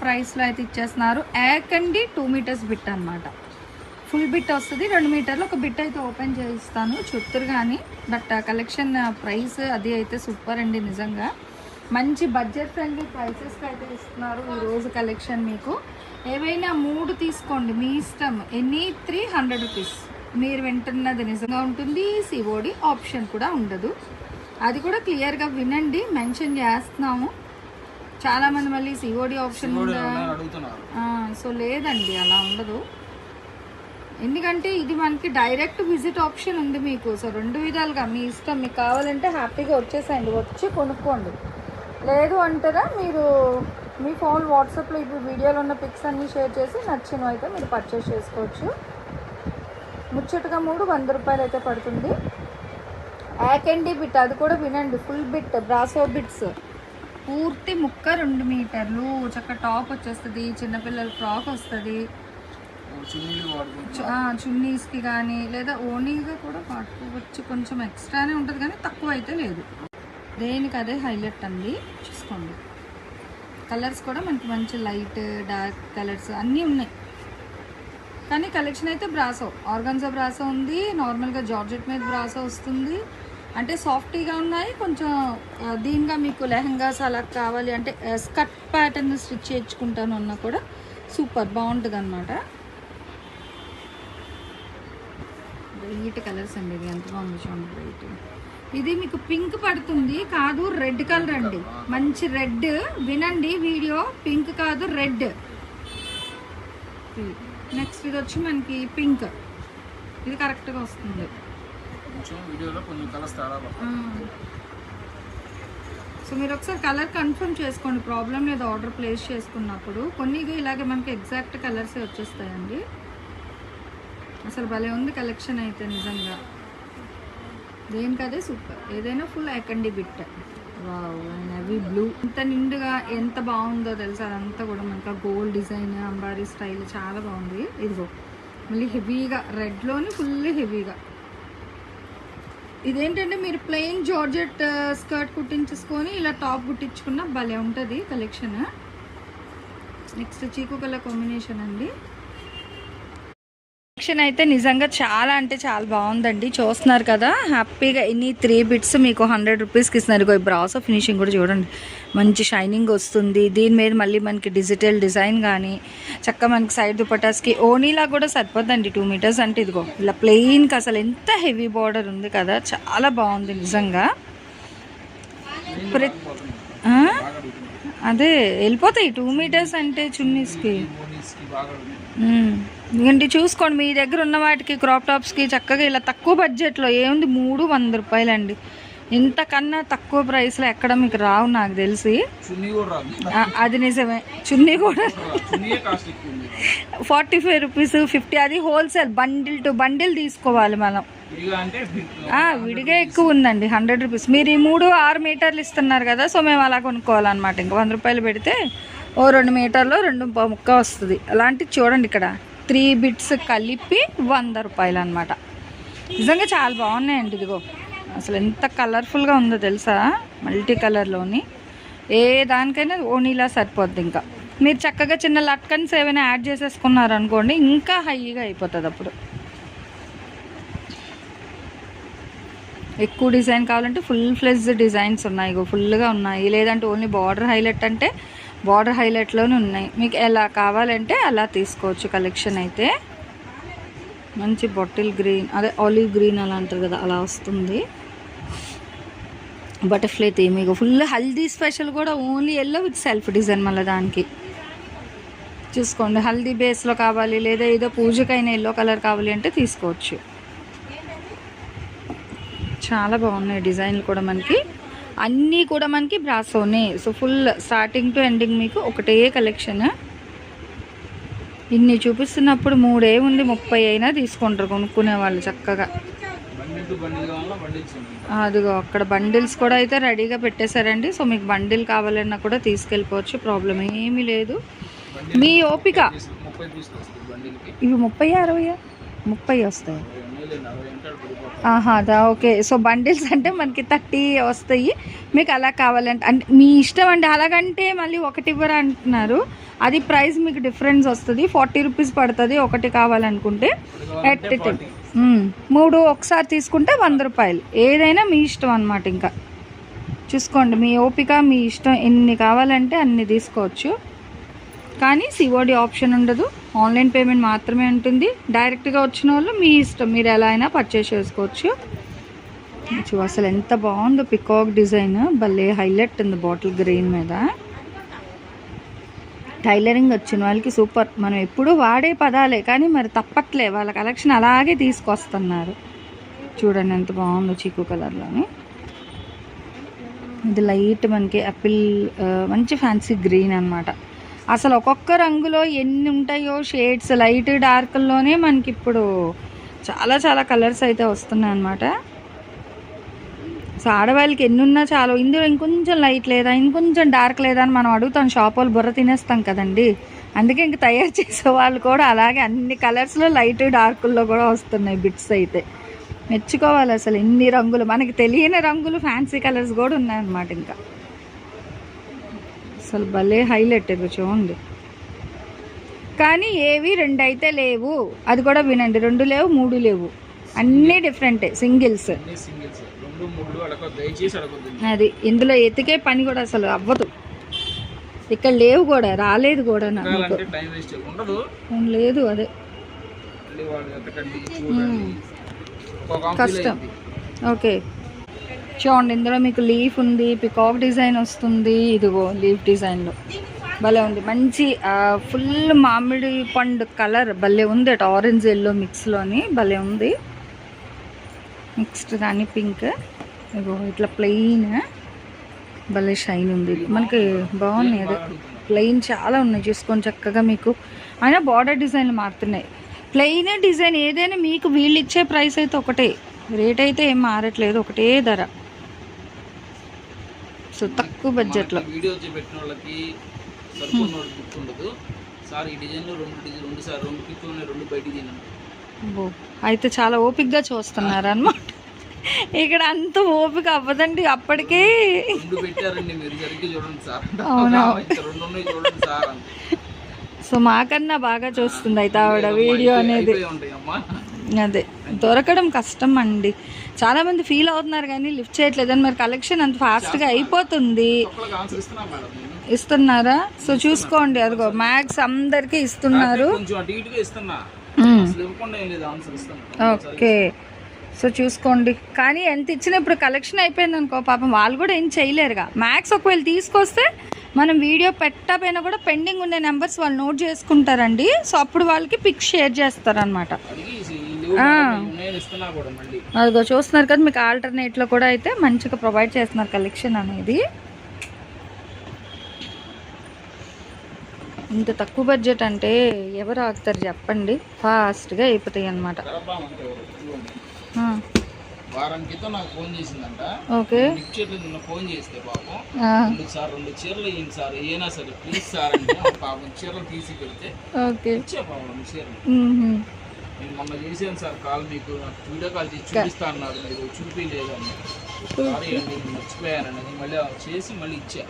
ప్రైస్లో అయితే ఇచ్చేస్తున్నారు. యాక్ అండి టూ మీటర్స్ బిట్ అనమాట ఫుల్ బిట్ వస్తుంది. రెండు మీటర్లు ఒక బిట్ అయితే ఓపెన్ చేయిస్తాను. చెప్తారు కానీ బట్ కలెక్షన్ ప్రైస్ అది అయితే సూపర్ అండి నిజంగా. మంచి బడ్జెట్ ఫ్రెండ్లీ ప్రైసెస్కి అయితే ఇస్తున్నారు ఈరోజు రోజు కలెక్షన్ మీకు. ఏవైనా మూడు తీసుకోండి. మీ ఇష్టం. ఎనీ త్రీ హండ్రెడ్ రూపీస్ మీరు వింటున్నది నిజంగా ఉంటుంది. సిఓడి ఆప్షన్ కూడా ఉండదు. అది కూడా క్లియర్గా వినండి. మెన్షన్ చేస్తున్నాము. చాలా మంది మళ్ళీ సిఓడి ఆప్షన్ సో లేదండి అలా ఉండదు. ఎందుకంటే ఇది మనకి డైరెక్ట్ విజిట్ ఆప్షన్ ఉంది మీకు. సో రెండు విధాలుగా మీ ఇష్టం మీకు కావాలంటే హ్యాపీగా వచ్చేసేయండి. వచ్చి కొనుక్కోండి. లేదు అంటారా? మీరు మీ ఫోన్ వాట్సాప్లో ఇప్పుడు వీడియోలో ఉన్న పిక్స్ అన్నీ షేర్ చేసి నచ్చినవి అయితే మీరు పర్చేస్ చేసుకోవచ్చు. ముచ్చటగా మూడు వంద రూపాయలు అయితే పడుతుంది. యాకండి బిట్ అది కూడా వినండి. ఫుల్ బిట్ బ్రాసో బిట్స్ పూర్తి ముక్క రెండు మీటర్లు. చక్క టాప్ వచ్చేస్తుంది చిన్నపిల్లల ఫ్రాక్ వస్తుంది. చున్నీస్కి కానీ లేదా ఓనీగా కూడా వాడుకోవచ్చు. కొంచెం ఎక్స్ట్రానే ఉంటుంది కానీ తక్కువ అయితే లేదు. దేనికి అదే హైలైట్ అండి చూసుకోండి. కలర్స్ కూడా మనకి మంచి లైట్ డార్క్ కలర్స్ అన్నీ ఉన్నాయి. కానీ కలెక్షన్ అయితే బ్రాసో. ఆర్గన్జా బ్రాసో ఉంది నార్మల్గా జార్జెట్ మీద బ్రాసో వస్తుంది. అంటే సాఫ్టీగా ఉన్నాయి కొంచెం దీనిగా మీకు లెహంగాస్ అలా కావాలి అంటే స్కర్ట్ ప్యాటర్న్ స్టిచ్ చేయించుకుంటాను అన్నా కూడా సూపర్ బాగుంటుంది అనమాట బ్రైట్ కలర్స్ అండి ఇది ఎంత బాగుంది చూడండి బ్రైట్ ఇది మీకు పింక్ పడుతుంది కాదు రెడ్ కలర్ అండి. మంచి రెడ్ వినండి వీడియో పింక్ కాదు రెడ్ నెక్స్ట్ ఇది వచ్చి మనకి పింక్ ఇది కరెక్ట్గా వస్తుంది. కొంచెం వీడియోలో కొంచెం కలర్స్ తేడా సో మీరు ఒకసారి కలర్ కన్ఫర్మ్ చేసుకోండి. ప్రాబ్లం లేదు ఆర్డర్ ప్లేస్ చేసుకున్నప్పుడు. కొన్ని ఇలాగే మనకి ఎగ్జాక్ట్ కలర్స్ వచ్చేస్తాయండి. అసలు భలే ఉంది కలెక్షన్ అయితే నిజంగా. దేనికదే సూపర్ ఏదైనా ఫుల్ ఎకండి బిట్ వావ్ నెవీ బ్లూ ఇంత నిండుగా ఎంత బాగుందో తెలుసా? అదంతా కూడా మనకి గోల్డ్ డిజైన్ అంబారీ స్టైల్ చాలా బాగుంది. ఇదిగో మళ్ళీ హెవీగా రెడ్లోని ఫుల్ హెవీగా ఇదేంటంటే మీరు ప్లెయిన్ జార్జెట్ స్కర్ట్ కుట్టించేసుకొని ఇలా టాప్ కుట్టించుకున్న భలే ఉంటుంది కలెక్షన్ నెక్స్ట్ చీకు కలర్ కాంబినేషన్ అండి. కలెక్షన్ అయితే నిజంగా చాలా అంటే చాలా బాగుందండి. చూస్తున్నారు కదా హ్యాపీగా ఎన్ని త్రీ బిట్స్ మీకు హండ్రెడ్ రూపీస్కి ఇస్తున్నారు. ఈ బ్రాసో ఫినిషింగ్ కూడా చూడండి. మంచి షైనింగ్ వస్తుంది. దీని మీద మళ్ళీ మనకి డిజిటల్ డిజైన్ కానీ చక్క మనకి సైడ్ దుపటాస్కి ఓనీలా కూడా సరిపోద్దండి. టూ మీటర్స్ అంటే ఇదిగో ఇలా ప్లెయిన్కి అసలు ఎంత హెవీ బార్డర్ ఉంది కదా చాలా బాగుంది నిజంగా. ప్రతి? అదే వెళ్ళిపోతాయి. టూ మీటర్స్ అంటే చున్నీస్కి. ఇదిగోండి చూసుకోండి మీ దగ్గర ఉన్న వాటికి క్రాప్ టాప్స్కి చక్కగా ఇలా తక్కువ బడ్జెట్లో ఏముంది? మూడు వంద రూపాయలండి. ఇంతకన్నా తక్కువ ప్రైస్లో ఎక్కడ మీకు రావు నాకు తెలిసి. అది నిజమే. చున్నీ కూడా ఫార్టీ ఫైవ్ రూపీస్ ఫిఫ్టీ అది హోల్సేల్ బండిల్ టు బండిల్ తీసుకోవాలి మనం. విడిగా ఎక్కువ ఉందండి హండ్రెడ్ రూపీస్ మీరు ఈ మూడు ఆరు మీటర్లు ఇస్తున్నారు కదా సో మేము అలా కొనుక్కోవాలన్నమాట. ఇంకా వంద రూపాయలు పెడితే ఓ రెండు మీటర్లు రెండు ముక్క వస్తుంది. అలాంటివి చూడండి ఇక్కడ. త్రీ బిట్స్ కలిపి వంద రూపాయలు అనమాట నిజంగా చాలా బాగున్నాయండి ఇదిగో. అసలు ఎంత కలర్ఫుల్గా ఉందో తెలుసా? మల్టీ కలర్లోని. ఏ దానికైనా ఓనీలా సరిపోద్ది ఇంకా. మీరు చక్కగా చిన్న లట్కన్స్ ఏమైనా యాడ్ చేసేసుకున్నారు అనుకోండి ఇంకా హైగా అయిపోతుంది అప్పుడు. ఎక్కువ డిజైన్ కావాలంటే ఫుల్ ఫ్లెజ్ డిజైన్స్ ఉన్నాయి ఇగో ఫుల్గా ఉన్నాయి. లేదంటే ఓన్లీ బార్డర్ హైలైట్ అంటే బార్డర్ హైలైట్లోనే ఉన్నాయి. మీకు ఎలా కావాలంటే అలా తీసుకోవచ్చు కలెక్షన్ అయితే. మంచి బొట్టిల్ గ్రీన్ అదే ఆలివ్ గ్రీన్ అలా అంటారు కదా అలా వస్తుంది. బటర్ఫ్లై థీమ్ ఇక ఫుల్ హల్దీ స్పెషల్ కూడా only yellow with self design మళ్ళీ దానికి. చూసుకోండి హల్దీ బేస్లో కావాలి లేదా ఏదో పూజకైనా ఎల్లో కలర్ కావాలి అంటే తీసుకోవచ్చు. చాలా బాగున్నాయి డిజైన్లు కూడా మనకి. అన్నీ కూడా మనకి బ్రాసోనే so full starting to ending మీకు ఒకటే కలెక్షన్ ఇన్ని చూపిస్తున్నప్పుడు మూడే ఉంది ముప్పై అయినా తీసుకుంటారు కొనుక్కునే వాళ్ళు చక్కగా. అదిగో అక్కడ బండిల్స్ కూడా అయితే రెడీగా పెట్టేశారండి. సో మీకు బండిల్ కావాలన్నా కూడా తీసుకెళ్ళిపోవచ్చు ప్రాబ్లం ఏమీ లేదు. మీ ఓపిక. ఇవి ముప్పై అరవై ముప్పై వస్తాయి. లేదు అరవై అంటాడు పడిపోతాడు ఆహా అదా ఓకే. సో బండిల్స్ అంటే మనకి థర్టీ వస్తాయి. మీకు అలా కావాలంటే అంటే మీ ఇష్టం అండి. అలాగంటే మళ్ళీ ఒకటి ఇవ్వరు అంటున్నారు అది ప్రైస్ మీకు డిఫరెన్స్ వస్తుంది. ఫార్టీ రూపీస్ పడుతుంది ఒకటి కావాలనుకుంటే. ఎట్. మూడు ఒకసారి తీసుకుంటే వంద రూపాయలు. ఏదైనా మీ ఇష్టం అనమాట ఇంకా. చూసుకోండి మీ ఓపిక మీ ఇష్టం ఎన్ని కావాలంటే అన్ని తీసుకోవచ్చు. కానీ సిఓడి ఆప్షన్ ఉండదు. ఆన్లైన్ పేమెంట్ మాత్రమే ఉంటుంది. డైరెక్ట్గా వచ్చిన వాళ్ళు మీ ఇష్టం. మీరు ఎలా అయినా పర్చేస్ చేసుకోవచ్చు. చూ అసలు ఎంత బాగుందో పికాక్ డిజైన్ భలే హైలైట్ ఉంది బాటిల్ గ్రీన్ మీద. టైలరింగ్ వచ్చిన వాళ్ళకి సూపర్ మనం ఎప్పుడూ వాడే పదాలే కానీ మరి తప్పట్లే. వాళ్ళ కలెక్షన్ అలాగే తీసుకొస్తున్నారు. చూడండి ఎంత బాగుందో చీకు కలర్లోని ఇది లైట్ మనకి యాపిల్ మంచి ఫ్యాన్సీ గ్రీన్ అన్నమాట. అసలు ఒక్కొక్క రంగులో ఎన్ని ఉంటాయో షేడ్స్ లైట్ డార్క్లోనే మనకి ఇప్పుడు చాలా చాలా కలర్స్ అయితే వస్తున్నాయి అన్నమాట. సో ఆడవాళ్ళకి ఎన్ని ఉన్నా చాలు. ఇందులో ఇంకొంచెం లైట్ లేదా ఇంకొంచెం డార్క్ లేదా అని మనం అడుగుతాం. షాప్ వాళ్ళు బుర్ర తినేస్తాం కదండి. అందుకే ఇంక తయారు చేసే వాళ్ళు కూడా అలాగే అన్ని కలర్స్లో లైట్ డార్కుల్లో కూడా వస్తున్నాయి బిట్స్ అయితే. మెచ్చుకోవాలి అసలు ఎన్ని రంగులు. మనకి తెలియని రంగులు ఫ్యాన్సీ కలర్స్ కూడా ఉన్నాయన్నమాట ఇంకా. అసలు భలే హైలైట్ చూడండి. కానీ ఏవి రెండు అయితే లేవు. అది కూడా వినండి. రెండు లేవు మూడు లేవు. అన్నీ డిఫరెంటే సింగిల్స్ అది ఇందులో ఎతికే పని కూడా అసలు అవ్వదు. ఇక్కడ లేవు కూడా రాలేదు కూడా నాకు. లేదు అదే. కష్టం. ఓకే. చూడండి ఇందులో మీకు లీఫ్ ఉంది పికాక్ డిజైన్ వస్తుంది. ఇదిగో లీఫ్ డిజైన్లో. భలే ఉంది. మంచి ఫుల్ మామిడి పండు కలర్. భలే ఉంది అటు ఆరెంజ్ ఎల్లో మిక్స్లోని. భలే ఉంది. నెక్స్ట్ దాని పింక్. ఇగో ఇట్లా ప్లెయిన్. భలే షైన్ ఉంది మనకి బాగున్నాయి అదే. ప్లెయిన్ చాలా ఉన్నాయి చూసుకొని చక్కగా మీకు. అయినా బార్డర్ డిజైన్లు మారుతున్నాయి. ప్లెయిన్ డిజైన్ ఏదైనా మీకు వీళ్ళు ఇచ్చే ప్రైస్ అయితే ఒకటే. రేట్ అయితే ఏం మారట్లేదు. ఒకటే ధర. సో తక్కువ బడ్జెట్లో. వీడియో పెట్టిన వాళ్ళకి సార్ ఈ రెండు డిజైన్ రెండు సార్ రెండు రెండు తిన్నాను అయితే చాలా ఓపిక్గా చూస్తున్నారు అనమాట ఇక్కడ అంత ఓపిక అవ్వదండి అప్పటికే. సో మాకన్నా బాగా చూస్తుంది అయితే ఆవిడ వీడియో అనేది. అదే. దొరకడం కష్టం అండి. చాలా మంది ఫీల్ అవుతున్నారు కానీ లిఫ్ట్ చేయట్లేదు అని మరి కలెక్షన్ అంత ఫాస్ట్గా అయిపోతుంది. ఇస్తున్నారా? సో చూసుకోండి అదిగో మ్యాక్స్ అందరికీ ఇస్తున్నారు. ఓకే సో చూసుకోండి. కానీ ఎంత ఇచ్చినా ఇప్పుడు కలెక్షన్ అయిపోయింది అనుకో పాపం వాళ్ళు కూడా ఏం చేయలేరుగా. మ్యాక్స్ ఒకవేళ తీసుకొస్తే మనం వీడియో పెట్టకపోయినా కూడా పెండింగ్ ఉండే నెంబర్స్ వాళ్ళు నోట్ చేసుకుంటారండి. సో అప్పుడు వాళ్ళకి పిక్ షేర్ చేస్తారనమాట అదిగో చూస్తున్నారు కదా మీకు ఆల్టర్నేట్లో కూడా అయితే మంచిగా ప్రొవైడ్ చేస్తున్నారు కలెక్షన్ అనేది. ఇంత తక్కువ బడ్జెట్ అంటే ఎవరు ఆగుతారు చెప్పండి? ఫాస్ట్గా అయిపోతాయి వారం క్రితం నాకు ఫోన్ చేసిందంట. ఓకే. లిఫ్ట్ చేయట్లేదు నిన్న ఫోన్ చేస్తే పాపం. ఆ, రెండు సార్ రెండు చీరలు ఇయ్యండి సార్ ఏనా సరే ప్లీజ్ సార్ అంటే ఆ పాపం చీరలు తీసి పెడితే ఓకే. ఇచ్చే పాపం రెండు చీరలు మ్మ్హ. నేను మొన్న చేశాను సార్ కాల్ మీకు నాకు వీడియో కాల్ చేసి చూపిస్తా అన్నారు. మీరు చూపించలేదు అని సారీ అండి నేను మర్చిపోయానని మళ్ళీ చేసి మళ్ళీ ఇచ్చా.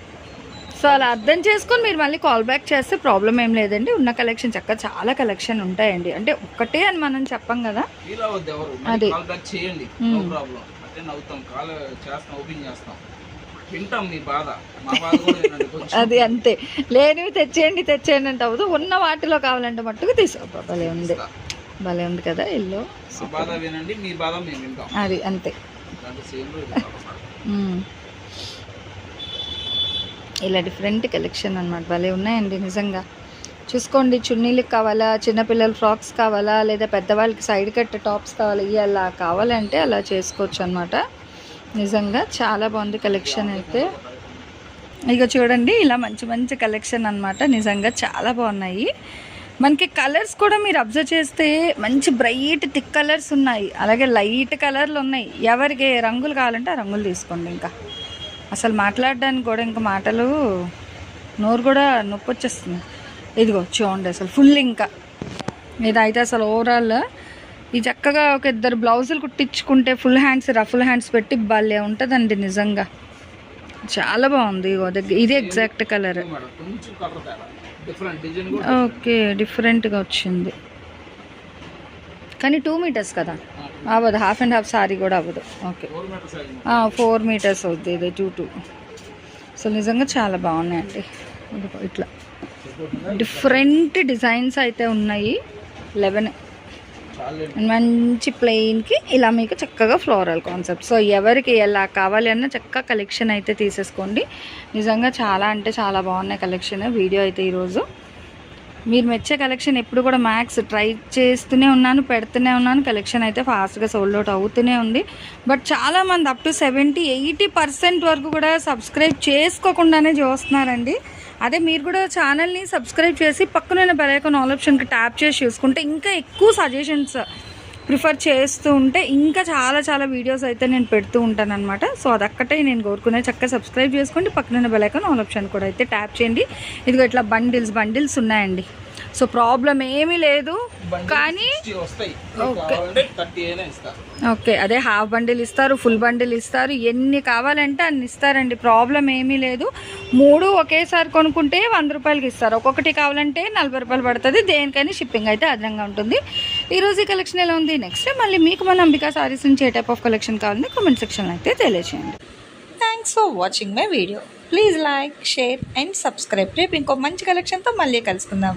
సో అలా అర్థం చేసుకొని మీరు మళ్ళీ కాల్ బ్యాక్ చేస్తే ప్రాబ్లం ఏం లేదండి. ఉన్న కలెక్షన్ చక్కగా చాలా కలెక్షన్ ఉంటాయండి. అంటే ఒక్కటే అని మనం చెప్పం కదా. అదే. కాల్ బ్యాక్ చేయండి. నో ప్రాబ్లం అటెండ్ అవుతాం కాల్ చేస్తాం ఓపెన్ చేస్తాం. వింటాం మీ బాధ. మా బాధ కూడా వినండి కొంచెం అది అంతే. లేనివి తెచ్చేయండి తెచ్చేయండి అంటే అవ్వదు ఉన్న వాటిలో కావాలంటే మట్టుకు తీసుకో. భలే ఉంది. భలే ఉంది కదా వింటాం. అది అంతే. ఇలా డిఫరెంట్ కలెక్షన్ అనమాట భలే ఉన్నాయండి నిజంగా. చూసుకోండి చున్నీలకు కావాలా చిన్నపిల్లల ఫ్రాక్స్ కావాలా లేదా పెద్దవాళ్ళకి సైడ్ కట్ టాప్స్ కావాలా ఇవి అలా కావాలంటే అలా చేసుకోవచ్చు అనమాట నిజంగా చాలా బాగుంది కలెక్షన్ అయితే. ఇక చూడండి ఇలా మంచి మంచి కలెక్షన్ అన్నమాట. నిజంగా చాలా బాగున్నాయి. మనకి కలర్స్ కూడా మీరు అబ్జర్వ్ చేస్తే మంచి బ్రైట్ థిక్ కలర్స్ ఉన్నాయి. అలాగే లైట్ కలర్లు ఉన్నాయి. ఎవరికి ఏ రంగులు కావాలంటే ఆ రంగులు తీసుకోండి ఇంకా. అసలు మాట్లాడడానికి కూడా ఇంకా మాటలు నోరు కూడా నొప్పి వచ్చేస్తుంది ఇదిగో చూడండి అసలు ఫుల్ ఇంకా. ఇదైతే అసలు ఓవరాల్ ఈ చక్కగా ఒక ఇద్దరు బ్లౌజులు కుట్టించుకుంటే ఫుల్ హ్యాండ్స్ రఫుల్ హ్యాండ్స్ పెట్టి భలే ఉంటుందండి నిజంగా. చాలా బాగుంది ఇగో దగ్గర ఇది ఎగ్జాక్ట్ కలర్ ఓకే డిఫరెంట్గా వచ్చింది. కానీ టూ మీటర్స్ కదా? అవ్వదు హాఫ్ అండ్ హాఫ్ సారీ కూడా అవ్వదు. ఓకే. ఫోర్ మీటర్స్ అవుద్ది ఇది టూ టూ సో నిజంగా చాలా బాగున్నాయండి. ఇట్లా. డిఫరెంట్ డిజైన్స్ అయితే ఉన్నాయి. లెవెన్ మంచి ప్లెయిన్కి ఇలా మీకు చక్కగా ఫ్లోరల్ కాన్సెప్ట్. సో ఎవరికి ఎలా కావాలి అన్న చక్కగా కలెక్షన్ అయితే తీసేసుకోండి. నిజంగా చాలా అంటే చాలా బాగున్నాయి కలెక్షన్ వీడియో అయితే ఈరోజు. మీరు మెచ్చే కలెక్షన్ ఎప్పుడు కూడా మ్యాక్స్ ట్రై చేస్తూనే ఉన్నాను పెడుతూనే ఉన్నాను. కలెక్షన్ అయితే ఫాస్ట్గా సోల్డ్ అవుట్ అవుతూనే ఉంది. బట్ చాలామంది up to seventy eighty percent వరకు కూడా సబ్స్క్రైబ్ చేసుకోకుండానే చూస్తున్నారండి. అదే మీరు కూడా ఛానల్ని సబ్స్క్రైబ్ చేసి పక్కనున్న బెల్ ఆల్ ఆప్షన్కి ట్యాప్ చేసి చూసుకుంటే ఇంకా ఎక్కువ సజెషన్స్ ప్రిఫర్ చేస్తూ ఉంటే ఇంకా చాలా చాలా వీడియోస్ అయితే నేను పెడుతూ ఉంటాను అనమాట సో అదొక్కటే నేను కోరుకునే చక్కగా సబ్స్క్రైబ్ చేసుకోండి. పక్కన బెల్ ఆల్ ఆప్షన్ కూడా అయితే ట్యాప్ చేయండి. ఇదిగో ఇట్లా బండిల్స్ బండిల్స్ ఉన్నాయండి. సో ప్రాబ్లం ఏమీ లేదు. కానీ ఓకే. అదే హాఫ్ బండిల్ ఇస్తారు ఫుల్ బండిల్ ఇస్తారు ఎన్ని కావాలంటే అన్ని ఇస్తారండి. ప్రాబ్లం ఏమీ లేదు. మూడు ఒకేసారి కొనుక్కుంటే వంద రూపాయలకి ఇస్తారు. ఒక్కొక్కటి కావాలంటే నలభై రూపాయలు పడుతుంది. దేనికైనా షిప్పింగ్ అయితే అదనంగా ఉంటుంది. ఈరోజు ఈ కలెక్షన్ ఎలా ఉంది? నెక్స్ట్ మళ్ళీ మీకు మన అంబికా సారీస్ నుంచి ఏ టైప్ ఆఫ్ కలెక్షన్ కావాలని కామెంట్ సెక్షన్లో అయితే తెలియజేయండి thanks for watching my video please like share and subscribe రేపు ఇంకో మంచి కలెక్షన్తో మళ్ళీ కలుసుకుందాం.